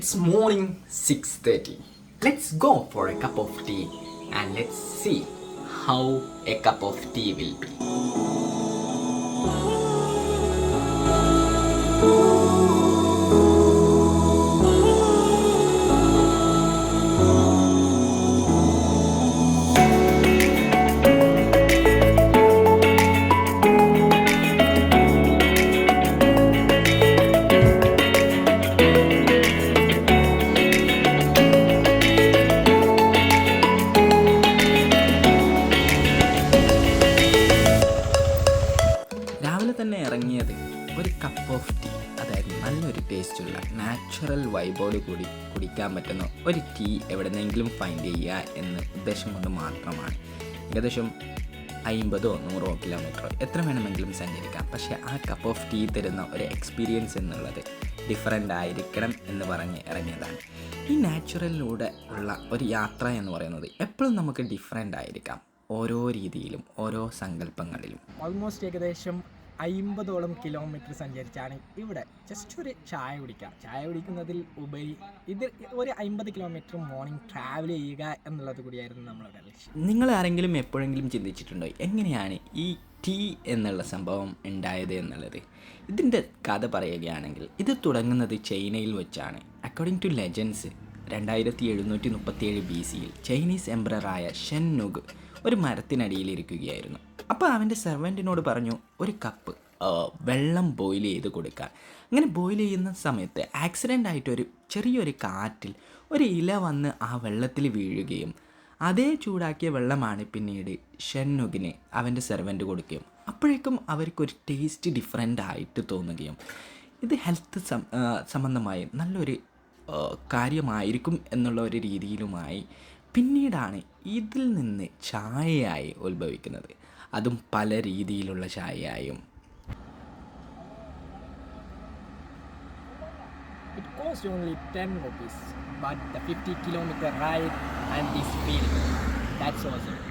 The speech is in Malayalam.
It's morning 6:30. Let's go for a cup of tea and let's see how a cup of tea will be. രാവിലെ തന്നെ ഇറങ്ങിയത് ഒരു കപ്പ് ഓഫ് ടീ അതായത് നല്ലൊരു ടേസ്റ്റുള്ള നാച്ചുറൽ വൈബോട് കൂടി കുടിക്കാൻ പറ്റുന്ന ഒരു ടീ എവിടെ എവിടെന്നെങ്കിലും ഫൈൻഡ് ചെയ്യുക എന്ന ഉദ്ദേശം കൊണ്ട് മാത്രമാണ്. ഏകദേശം അമ്പതോ നൂറോ കിലോമീറ്ററോ എത്ര വേണമെങ്കിലും സഞ്ചരിക്കാം. പക്ഷേ ആ കപ്പ് ഓഫ് ടീ തരുന്ന ഒരു എക്സ്പീരിയൻസ് എന്നുള്ളത് ഡിഫറെന്റ് ആയിരിക്കണം എന്ന് പറഞ്ഞ് ഇറങ്ങിയതാണ്. ഈ നാച്ചുറലിലൂടെ ഉള്ള ഒരു യാത്ര എന്ന് പറയുന്നത് എപ്പോഴും നമുക്ക് ഡിഫറെന്റ് ആയിരിക്കാം. ഓരോ രീതിയിലും ഓരോ സങ്കല്പങ്ങളിലും. ഓൾമോസ്റ്റ് ഏകദേശം അയിമ്പതോളം കിലോമീറ്റർ സഞ്ചരിച്ചാണ് ഇവിടെ ജസ്റ്റ് ഒരു ചായ കുടിക്കുക. ചായ കുടിക്കുന്നതിൽ ഉപരി ഇത് ഒരു അമ്പത് കിലോമീറ്റർ മോർണിംഗ് ട്രാവൽ ചെയ്യുക എന്നുള്ളത് കൂടിയായിരുന്നു നമ്മളുടെ ലക്ഷ്യം. നിങ്ങൾ ആരെങ്കിലും എപ്പോഴെങ്കിലും ചിന്തിച്ചിട്ടുണ്ടോ? എങ്ങനെയാണ് ഈ ടീ എന്നുള്ള സംഭവം ഉണ്ടായത് എന്നുള്ളത്? ഇതിന്റെ കഥ പറയുകയാണെങ്കിൽ ഇത് തുടങ്ങുന്നത് ചൈനയിൽ വെച്ചാണ്. അക്കോർഡിംഗ് ടു ലെജൻസ് രണ്ടായിരത്തി എഴുന്നൂറ്റി മുപ്പത്തിയേഴ് ബി സിയിൽ ചൈനീസ് എംബ്രറായ ഷെൻ നുഗ് ഒരു മരത്തിനടിയിൽ ഇരിക്കുകയായിരുന്നു. അപ്പോൾ അവന്റെ സെർവന്റിനോട് പറഞ്ഞു ഒരു കപ്പ് വെള്ളം ബോയിൽ ചെയ്ത് കൊടുക്കാൻ. അങ്ങനെ ബോയിൽ ചെയ്യുന്ന സമയത്ത് ആക്സിഡന്റ് ആയിട്ടൊരു ചെറിയൊരു കാറ്റിൽ ഒരു ഇല വന്ന് ആ വെള്ളത്തിൽ വീഴുകയും അതേ ചൂടാക്കിയ വെള്ളമാണ് പിന്നീട് ഷെന്നുഗിന് അവന്റെ സെർവന്റ് കൊടുക്കുകയും അപ്പോഴേക്കും അവർക്കൊരു ടേസ്റ്റ് ഡിഫറെന്റ് ആയിട്ട് തോന്നുകയും. ഇത് ഹെൽത്ത് സംബന്ധമായി നല്ലൊരു കാര്യമായിരിക്കും എന്നുള്ള ഒരു രീതിയിലുമായി പിന്നീടാണ് ഇതിൽ നിന്ന് ചായയായി ഉത്ഭവിക്കുന്നത്. അതും പല രീതിയിലുള്ള ചായയായും. Fifty kilometre ride and this feel that's also